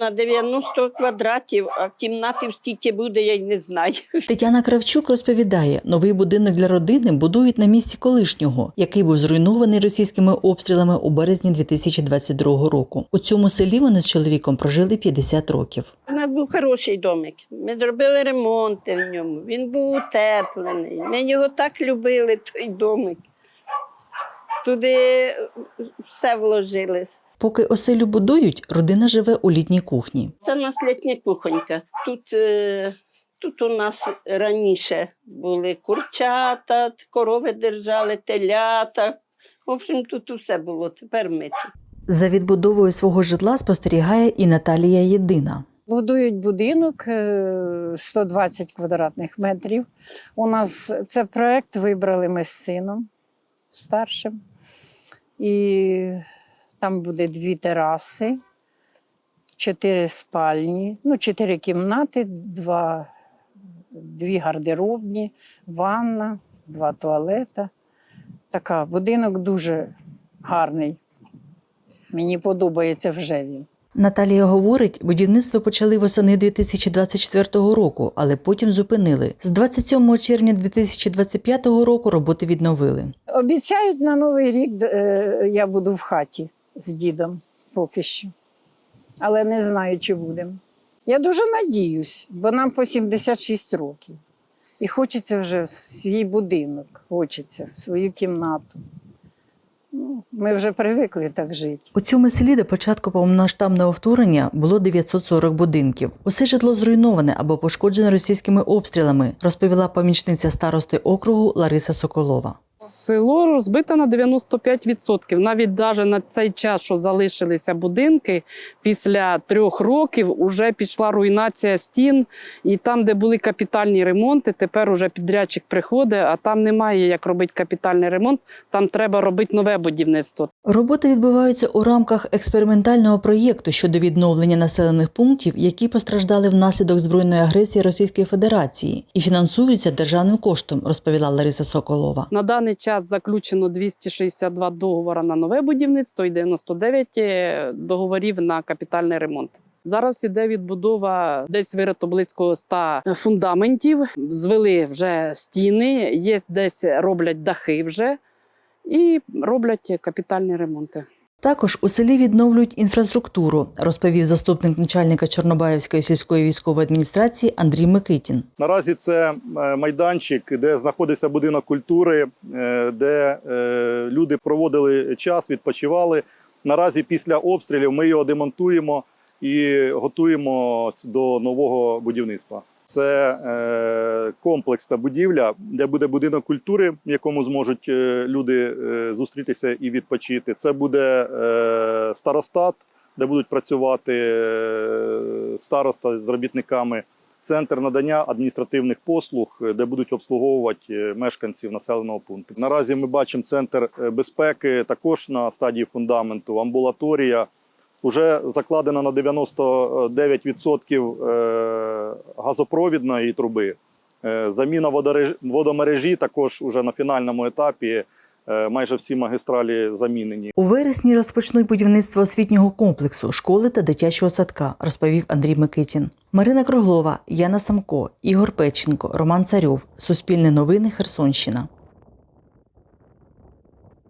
На 90 квадратів, а кімнатів скільки буде, я й не знаю. Тетяна Кравчук розповідає, новий будинок для родини будують на місці колишнього, який був зруйнований російськими обстрілами у березні 2022 року. У цьому селі вони з чоловіком прожили 50 років. У нас був хороший домик. Ми зробили ремонти в ньому. Він був утеплений. Ми його так любили, той домик. Туди все вложили. Поки оселю будують, родина живе у літній кухні. Це у нас літня кухонька. Тут, е, тут у нас раніше були курчата, корови держали, телята. В общем, тут усе було. Тепер ми тут. За відбудовою свого житла спостерігає і Наталія Єдина. Будують будинок е, 120 квадратних метрів. У нас це проект вибрали ми з сином старшим. І там буде дві тераси, чотири спальні, ну, чотири кімнати, два, дві гардеробні, ванна, два туалета. Така, будинок дуже гарний. Мені подобається вже він. Наталія говорить, будівництво почали восени 2024 року, але потім зупинили. З 27 червня 2025 року роботи відновили. Обіцяють на Новий рік е, я буду в хаті з дідом поки що. Але не знаю, чи будемо. Я дуже надіюсь, бо нам по 76 років. І хочеться вже свій будинок, хочеться, свою кімнату. Ну, ми вже привикли так жити. У цьому селі до початку повномасштабного вторгнення було 940 будинків. Усе житло зруйноване або пошкоджене російськими обстрілами, розповіла помічниця старости округу Лариса Соколова. Село розбите на 95%. Навіть даже на цей час, що залишилися будинки, після трьох років вже пішла руйнація стін. І там, де були капітальні ремонти, тепер уже підрядчик приходить, а там немає як робити капітальний ремонт. Там треба робити нове будівництво. Роботи відбуваються у рамках експериментального проєкту щодо відновлення населених пунктів, які постраждали внаслідок збройної агресії Російської Федерації, і фінансуються державним коштом, розповіла Лариса Соколова. На даний час заключено 262 договори на нове будівництво і 99 договорів на капітальний ремонт. Зараз іде відбудова десь вирито близько 100 фундаментів. Звели вже стіни, є десь роблять дахи вже і роблять капітальні ремонти. Також у селі відновлюють інфраструктуру, розповів заступник начальника Чорнобаївської сільської військової адміністрації Андрій Микитін. Наразі це е, майданчик, де знаходиться будинок культури, е, де е, люди проводили час, відпочивали. Наразі після обстрілів ми його демонтуємо і готуємо до нового будівництва. Це е, комплексна будівля, де буде будинок культури, в якому зможуть е, люди е, зустрітися і відпочити. Це буде старостат, де будуть працювати староста з робітниками центр надання адміністративних послуг, де будуть обслуговувати мешканців населеного пункту. Наразі ми бачимо центр безпеки також на стадії фундаменту, амбулаторія. Уже закладено на 99% е, газопровідної труби. Е, Заміна водомережі також уже на фінальному етапі. Е, Майже всі магістралі замінені. У вересні розпочнуть будівництво освітнього комплексу, школи та дитячого садка, розповів Андрій Микитін. Марина Круглова, Яна Самко, Ігор Печенко, Роман Царьов. Суспільне новини Херсонщина.